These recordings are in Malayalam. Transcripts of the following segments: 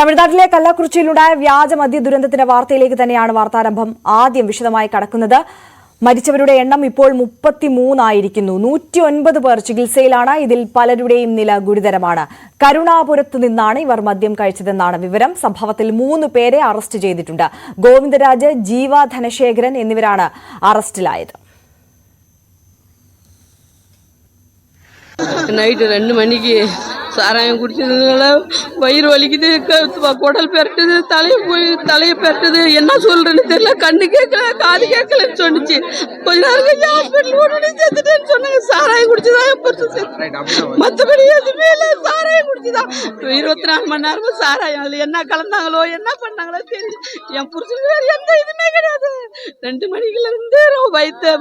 തമിഴ്നാട്ടിലെ കള്ളക്കുറിച്ചിയിലുണ്ടായ വ്യാജ മദ്യ ദുരന്തത്തിന്റെ വാർത്തയിലേക്ക് തന്നെയാണ് വാർത്താരംഭം ആദ്യം വിശദമായി കടക്കുന്നത്. മരിച്ചവരുടെ എണ്ണം ഇപ്പോൾ മുപ്പത്തിമൂന്നായിരിക്കുന്നു. നൂറ്റി ഒൻപത് പേർ ചികിത്സയിലാണ്. ഇതിൽ പലരുടെയും നില ഗുരുതരമാണ്. കരുണാപുരത്തു നിന്നാണ് ഇവർ മദ്യം കഴിച്ചതെന്നാണ് വിവരം. സംഭവത്തിൽ മൂന്ന് പേരെ അറസ്റ്റ് ചെയ്തിട്ടുണ്ട്. ഗോവിന്ദരാജ് ജീവ ധനശേഖരൻ എന്നിവരാണ് അറസ്റ്റിലായത്. നൈറ്റ് രണ്ട് മണിക്ക് சாராயம் குடிச்சதுனால வயிறு வலிக்குது குடல் பெரட்டுது தலையை போய் தலையை பெரட்டுது. என்ன சொல்றேன்னு தெரியல. கண்ணு கேட்கல காது கேட்கலன்னு சொன்னுச்சு. கொஞ்ச நேரம் கழிச்சு ஹாஸ்பிட்டல் ஓடி செத்துட்டேன்னு சொன்னாங்க. சாராயம் குடிச்சுதான் செத்து மற்றபடி எதுவுமே இல்லை. சாராயம் குடிச்சுதான். இருபத்தி நாலு மணி நேரமும் சாராயம். அதில் என்ன கலந்தாங்களோ என்ன பண்ணாங்களோ தெரியல. என் புருஷனுக்கு வேற எந்த இதுவுமே கிடையாது. ரெண்டு மணிக்குல இருந்து வயிற்று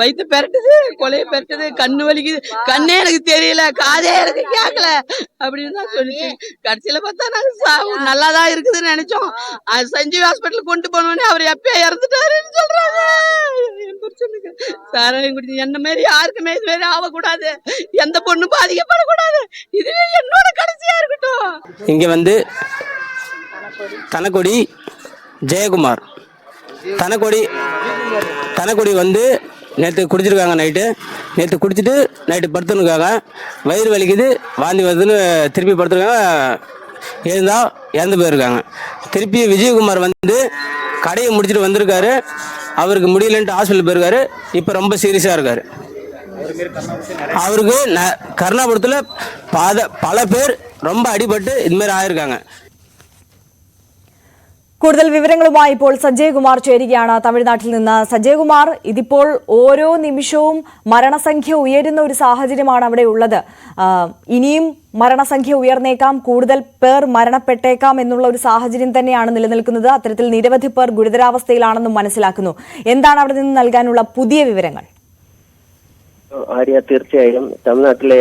வயிற்று பெரட்டுது கொலையை பெரட்டுது கண்ணு வலிக்குது. கண்ணே எனக்கு தெரியல காதே எனக்கு கேட்கல அப்படின்னு தான் சொல்லிச்சு. கடைசியில பார்த்தா நாங்க சாவு நல்லா தான் இருக்குதுன்னு நினைச்சோம். அது சஞ்சீவ் ஹாஸ்பிட்டல் கொண்டு போனோடனே அவர் எப்பயே இறந்துட்டாருன்னு சொல்றாங்க. சாராயம் குடிச்சு என்ன மாரி யாருக்குமே இது மாரி ஆகக்கூடாது. எந்த பொண்ணும் பாதிக்கப்படக்கூடாது. இதுவே என்னோட கடைசியா இருக்கட்டும். இங்கே வந்து தனக்கொடி ஜெயக்குமார் தனக்கொடி தனக்கொடி வந்து நேற்று குடிச்சிருக்காங்க நைட்டு நேற்று குடிச்சிட்டு நைட்டு படுத்துருக்காங்க. வயிறு வலிக்குது. வாந்தி வருதுன்னு திருப்பி படுத்துருக்காங்க. இருந்தால் இறந்து போயிருக்காங்க. திருப்பி விஜயகுமார் வந்து கடையை முடிச்சுட்டு வந்திருக்காரு. அவருக்கு முடியலன்ட்டு ஹாஸ்பிட்டல் போயிருக்காரு. இப்போ ரொம்ப சீரியஸாக இருக்காரு. அவருக்கு ந கருணாபுரத்தில் பாத பல பேர் ரொம்ப அடிபட்டு இதுமாரி ஆயிருக்காங்க. കൂടുതൽ വിവരങ്ങളുമായി ഇപ്പോൾ സഞ്ജയ് കുമാർ ചേരുകയാണ്. തമിഴ്നാട്ടിൽ നിന്ന് സഞ്ജയ് കുമാർ ഇതിപ്പോൾ ഓരോ നിമിഷവും മരണസംഖ്യ ഉയരുന്ന ഒരു സാഹചര്യമാണ് അവിടെ ഉള്ളത്. ഇനിയും മരണസംഖ്യ ഉയർന്നേക്കാം കൂടുതൽ പേർ മരണപ്പെട്ടേക്കാം എന്നുള്ള ഒരു സാഹചര്യം തന്നെയാണ് നിലനിൽക്കുന്നത്. അത്തരത്തിൽ നിരവധി പേർ ഗുരുതരാവസ്ഥയിലാണെന്നും മനസ്സിലാക്കുന്നു. എന്താണ് അവിടെ നിന്ന് നൽകാനുള്ള പുതിയ വിവരങ്ങൾ? ആര്യ തീർച്ചയായും തമിഴ്നാട്ടിലെ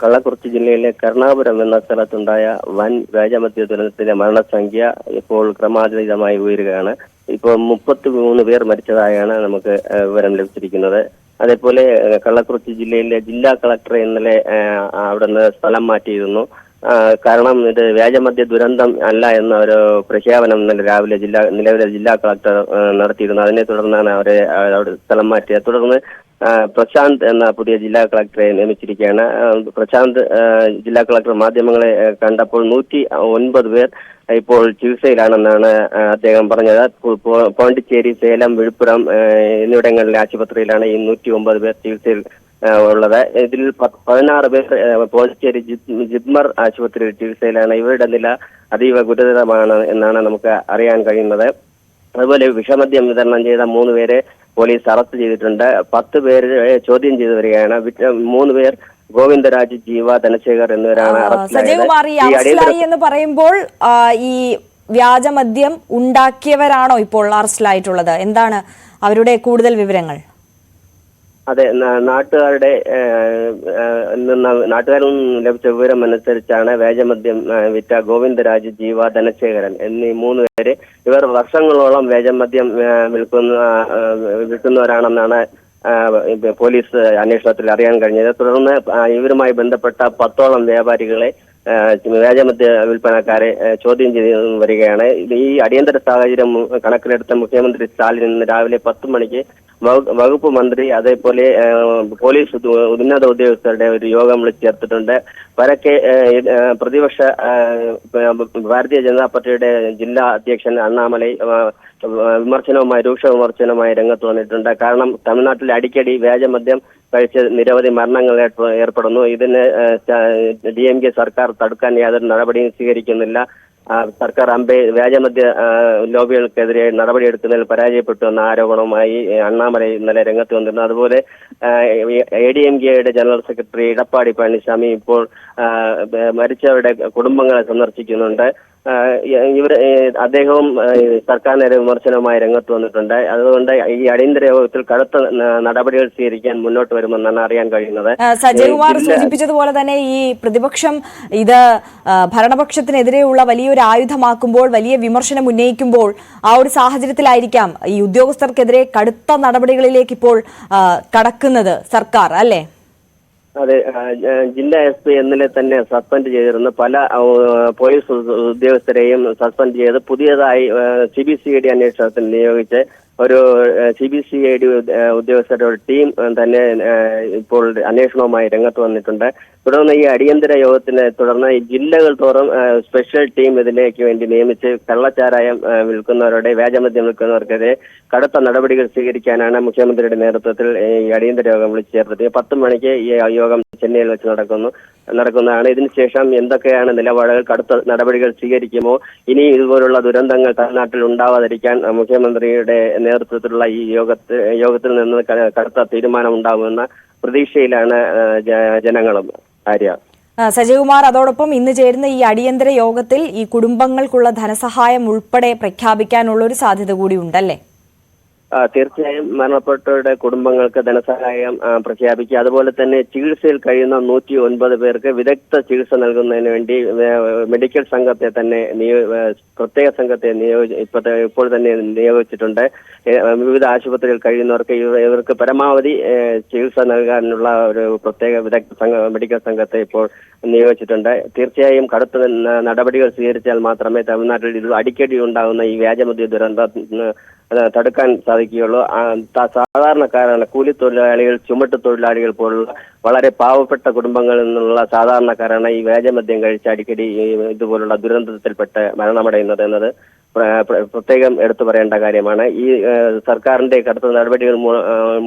കള്ളക്കുറിച്ചി ജില്ലയിലെ കർണാപുരം എന്ന സ്ഥലത്തുണ്ടായ വൻ വ്യാജമദ്യ ദുരന്തത്തിന്റെ മരണസംഖ്യ ഇപ്പോൾ ക്രമാതീതമായി ഉയരുകയാണ്. ഇപ്പോൾ മുപ്പത്തി മൂന്ന് പേർ മരിച്ചതായാണ് നമുക്ക് വിവരം ലഭിച്ചിരിക്കുന്നത്. അതേപോലെ കള്ളക്കുറിച്ചി ജില്ലയിലെ ജില്ലാ കളക്ടർ ഇന്നലെ അവിടെ നിന്ന് സ്ഥലം മാറ്റിയിരുന്നു. കാരണം ഇത് വ്യാജമദ്യ ദുരന്തം അല്ല എന്ന ഒരു പ്രഖ്യാപനം ഇന്നലെ രാവിലെ ജില്ലാ നിലവിലെ ജില്ലാ കളക്ടർ നടത്തിയിരുന്നു. അതിനെ തുടർന്നാണ് അവരെ അവിടെ സ്ഥലം മാറ്റിയത്. തുടർന്ന് പ്രശാന്ത് എന്ന പുതിയ ജില്ലാ കളക്ടറെ നിയമിച്ചിരിക്കുകയാണ്. പ്രശാന്ത് ജില്ലാ കളക്ടർ മാധ്യമങ്ങളെ കണ്ടപ്പോൾ നൂറ്റി ഒൻപത് പേർ ഇപ്പോൾ ചികിത്സയിലാണെന്നാണ് അദ്ദേഹം പറഞ്ഞത്. പോണ്ടിച്ചേരി സേലം വിഴുപ്പുരം എന്നിവിടങ്ങളിലെ ആശുപത്രിയിലാണ് ഈ നൂറ്റി ഒമ്പത് പേർ ചികിത്സയിൽ ഉള്ളത്. ഇതിൽ പതിനാറ് പേർ പോണ്ടിച്ചേരി ജിദ്മർ ആശുപത്രിയിൽ ചികിത്സയിലാണ്. ഇവരുടെ നില അതീവ ഗുരുതരമാണ് എന്നാണ് നമുക്ക് അറിയാൻ കഴിയുന്നത്. അതുപോലെ വിഷമദ്യം വിതരണം ചെയ്ത മൂന്ന് പേരെ പോലീസ് അറസ്റ്റ് ചെയ്തിട്ടുണ്ട്. പത്ത് പേര് ചോദ്യം ചെയ്തു വരികയാണ്. മൂന്ന് പേർ ഗോവിന്ദരാജ് ജീവ ധനശേഖർ എന്നിവരാണ് ഈ അറസ്റ്റിലായി എന്ന് പറയുമ്പോൾ ഈ വ്യാജമദ്യം ഉണ്ടാക്കിയവരാണോ ഇപ്പോൾ അറസ്റ്റിലായിട്ടുള്ളത്? എന്താണ് അവരുടെ കൂടുതൽ വിവരങ്ങൾ? അതെ നാട്ടുകാരുടെ നാട്ടുകാരിൽ നിന്ന് ലഭിച്ച വിവരം അനുസരിച്ചാണ് വേജമദ്യം വിറ്റ ഗോവിന്ദരാജ് ജീവ ധനശേഖരൻ എന്നീ മൂന്ന് പേര് ഇവർ വർഷങ്ങളോളം വേജമദ്യം വിൽക്കുന്ന വിൽക്കുന്നവരാണെന്നാണ് പോലീസ് അന്വേഷണത്തിൽ അറിയാൻ കഴിഞ്ഞത്. തുടർന്ന് ഇവരുമായി ബന്ധപ്പെട്ട പത്തോളം വ്യാപാരികളെ വ്യാജമദ്യ വിൽപ്പനക്കാരെ ചോദ്യം ചെയ്തു വരികയാണ്. ഈ അടിയന്തര സാഹചര്യം കണക്കിലെടുത്ത മുഖ്യമന്ത്രി സ്റ്റാലിൻ ഇന്ന് രാവിലെ പത്ത് മണിക്ക് വകുപ്പ് മന്ത്രി അതേപോലെ പോലീസ് ഉന്നത ഉദ്യോഗസ്ഥരുടെ ഒരു യോഗം വിളിച്ചു ചേർത്തിട്ടുണ്ട്. പരക്കെ പ്രതിപക്ഷ ഭാരതീയ ജനതാ പാർട്ടിയുടെ ജില്ലാ അധ്യക്ഷൻ അണ്ണാമലൈ വിമർശനവുമായി രൂക്ഷ വിമർശനവുമായി രംഗത്ത് വന്നിട്ടുണ്ട്. കാരണം തമിഴ്നാട്ടിൽ അടിക്കടി വ്യാജമദ്യം കഴിച്ച് നിരവധി മരണങ്ങൾ ഏർപ്പ- ഏർപ്പെടുന്നു. ഇതിന് ഡി എം കെ സർക്കാർ തടുക്കാൻ യാതൊരു നടപടിയും സ്വീകരിക്കുന്നില്ല. സർക്കാർ അമ്പെ വ്യാജമദ്യ ലോബികൾക്കെതിരെ നടപടിയെടുക്കുന്നതിൽ പരാജയപ്പെട്ടു എന്ന ആരോപണവുമായി അണ്ണാമല ഇന്നലെ രംഗത്ത് വന്നിരുന്നു. അതുപോലെ എ ഡി എം കെയുടെ ജനറൽ സെക്രട്ടറി ഇടപ്പാടി പളനിസ്വാമി ഇപ്പോൾ മരിച്ചവരുടെ കുടുംബങ്ങളെ സന്ദർശിക്കുന്നുണ്ട്. ഇവർ അദ്ദേഹവും സർക്കാർ സർക്കാരിനെതിരെ വിമർശനവുമായി രംഗത്ത് വന്നിട്ടുണ്ട്. അതുകൊണ്ട് ഈ അടിയന്തര യോഗത്തിൽ കടുത്ത നടപടികൾ സ്വീകരിക്കാൻ മുന്നോട്ട് വരുമെന്നാണ് അറിയാൻ കഴിയുന്നത്. ആ, സഞ്ജയ് കുമാർ സൂചിപ്പിച്ചതുപോലെ തന്നെ ഈ പ്രതിപക്ഷം ഇത് ഭരണപക്ഷത്തിനെതിരെയുള്ള വലിയൊരു ആയുധമാക്കുമ്പോൾ വലിയ വിമർശനം ഉന്നയിക്കുമ്പോൾ ആ ഒരു സാഹചര്യത്തിലായിരിക്കാം ഈ ഉദ്യോഗസ്ഥർക്കെതിരെ കടുത്ത നടപടികളിലേക്ക് ഇപ്പോൾ കടക്കുന്നത് സർക്കാർ അല്ലേ? അതെ ജില്ലാ എസ് പി ഇന്നലെ തന്നെ സസ്പെൻഡ് ചെയ്തിരുന്ന. പല പോലീസ് ഉദ്യോഗസ്ഥരെയും സസ്പെൻഡ് ചെയ്ത് പുതിയതായി C B C I D അന്വേഷണത്തിന് നിയോഗിച്ച് ഒരു C B C I D ഉദ്യോഗസ്ഥരുടെ ഒരു ടീം തന്നെ ഇപ്പോൾ അന്വേഷണവുമായി രംഗത്ത് വന്നിട്ടുണ്ട്. തുടർന്ന് ഈ അടിയന്തര യോഗത്തിനെ തുടർന്ന് ഈ ജില്ലകൾ തോറും സ്പെഷ്യൽ ടീം ഇതിലേക്ക് വേണ്ടി നിയമിച്ച് കള്ളച്ചാരായം വിൽക്കുന്നവരുടെ വ്യാജമദ്യം വിൽക്കുന്നവർക്കെതിരെ കടുത്ത നടപടികൾ സ്വീകരിക്കാനാണ് മുഖ്യമന്ത്രിയുടെ നേതൃത്വത്തിൽ ഈ അടിയന്തര യോഗം വിളിച്ചു ചേർത്തത്. പത്ത് മണിക്ക് ഈ യോഗം ചെന്നൈയിൽ വെച്ച് നടക്കുന്നു നടക്കുന്നതാണ്. ഇതിനുശേഷം എന്തൊക്കെയാണ് നിലപാടുകൾ കടുത്ത നടപടികൾ സ്വീകരിക്കുമോ ഇനി ഇതുപോലുള്ള ദുരന്തങ്ങൾ തമിഴ്നാട്ടിൽ ഉണ്ടാവാതിരിക്കാൻ മുഖ്യമന്ത്രിയുടെ നേതൃത്വത്തിലുള്ള ഈ യോഗത്തിൽ യോഗത്തിൽ നിന്ന് കടുത്ത തീരുമാനം ഉണ്ടാകുമെന്ന പ്രതീക്ഷയിലാണ് ജനങ്ങളും. ആര്യ? സജയകുമാർ അതോടൊപ്പം ഇന്ന് ചേരുന്ന ഈ അടിയന്തര യോഗത്തിൽ ഈ കുടുംബങ്ങൾക്കുള്ള ധനസഹായം ഉൾപ്പെടെ പ്രഖ്യാപിക്കാനുള്ള ഒരു സാധ്യത കൂടി ഉണ്ടല്ലേ? തീർച്ചയായും മരണപ്പെട്ടവരുടെ കുടുംബങ്ങൾക്ക് ധനസഹായം പ്രഖ്യാപിക്കുക. അതുപോലെ തന്നെ ചികിത്സയിൽ കഴിയുന്ന നൂറ്റി ഒൻപത് പേർക്ക് വിദഗ്ധ ചികിത്സ നൽകുന്നതിന് വേണ്ടി മെഡിക്കൽ സംഘത്തെ തന്നെ പ്രത്യേക സംഘത്തെ നിയോഗിച്ച് ഇപ്പോഴത്തെ ഇപ്പോൾ തന്നെ നിയോഗിച്ചിട്ടുണ്ട്. വിവിധ ആശുപത്രികളിൽ കഴിയുന്നവർക്ക് ഇവർക്ക് പരമാവധി ചികിത്സ നൽകാനുള്ള ഒരു പ്രത്യേക വിദഗ്ധ സംഘ മെഡിക്കൽ സംഘത്തെ ഇപ്പോൾ നിയോഗിച്ചിട്ടുണ്ട്. തീർച്ചയായും കടുത്ത നടപടികൾ സ്വീകരിച്ചാൽ മാത്രമേ തമിഴ്നാട്ടിൽ ഇത് അടിക്കടി ഉണ്ടാകുന്ന ഈ വ്യാജമദ്യ ദുരന്തം തടുക്കാൻ സാധിക്കുകയുള്ളൂ. സാധാരണക്കാരാണ് കൂലി കൂലിത്തൊഴിലാളികൾ ചുമട്ട് തൊഴിലാളികൾ പോലുള്ള വളരെ പാവപ്പെട്ട കുടുംബങ്ങളിൽ നിന്നുള്ള സാധാരണക്കാരാണ് ഈ വേജമദ്യം കഴിച്ച് അടിക്കടി ഇതുപോലുള്ള ദുരന്തത്തിൽപ്പെട്ട് മരണമടയുന്നത് എന്നത് പ്ര- പ്ര- പ്രത്യേകം എടുത്തു പറയേണ്ട കാര്യമാണ്. ഈ സർക്കാരിന്റെ കടുത്ത നടപടികൾ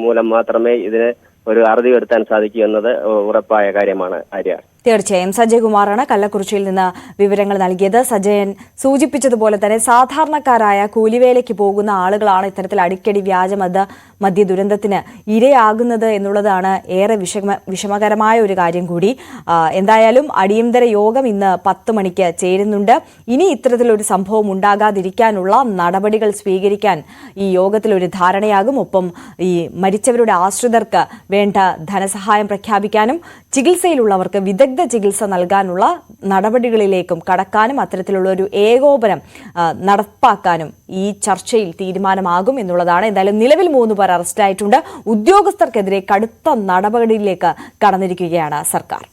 മൂലം മാത്രമേ ഇതിന് ഒരു അറുതി വരുത്താൻ സാധിക്കൂ എന്നത് ഉറപ്പായ കാര്യമാണ് ആര്യ. തീർച്ചയായും സജയകുമാറാണ് കള്ളക്കുറിച്ചിയിൽ നിന്ന് വിവരങ്ങൾ നൽകിയത്. സജയൻ സൂചിപ്പിച്ചതുപോലെ തന്നെ സാധാരണക്കാരായ കൂലിവേലയ്ക്ക് പോകുന്ന ആളുകളാണ് ഇത്തരത്തിൽ അടിക്കടി വ്യാജമത മദ്യ ദുരന്തത്തിന് ഇരയാകുന്നത് എന്നുള്ളതാണ് ഏറെ വിഷമ വിഷമകരമായ ഒരു കാര്യം കൂടി. എന്തായാലും അടിയന്തര യോഗം ഇന്ന് പത്ത് മണിക്ക് ചേരുന്നുണ്ട്. ഇനി ഇത്തരത്തിലൊരു സംഭവം ഉണ്ടാകാതിരിക്കാനുള്ള നടപടികൾ സ്വീകരിക്കാൻ ഈ യോഗത്തിൽ ഒരു ധാരണയാകും. ഒപ്പം ഈ മരിച്ചവരുടെ ആശ്രിതർക്ക് വേണ്ട ധനസഹായം പ്രഖ്യാപിക്കാനും ചികിത്സയിലുള്ളവർക്ക് വിദഗ്ധ ചികിത്സ നൽകാനുള്ള നടപടികളിലേക്കും കടക്കാനും അത്തരത്തിലുള്ള ഒരു ഏകോപനം നടപ്പാക്കാനും ഈ ചർച്ചയിൽ തീരുമാനമാകും എന്നുള്ളതാണ്. എന്തായാലും നിലവിൽ മൂന്ന് പേർ അറസ്റ്റായിട്ടുണ്ട് ഉദ്യോഗസ്ഥർക്കെതിരെ കടുത്ത നടപടിയിലേക്ക് കടന്നിരിക്കുകയാണ് സർക്കാർ.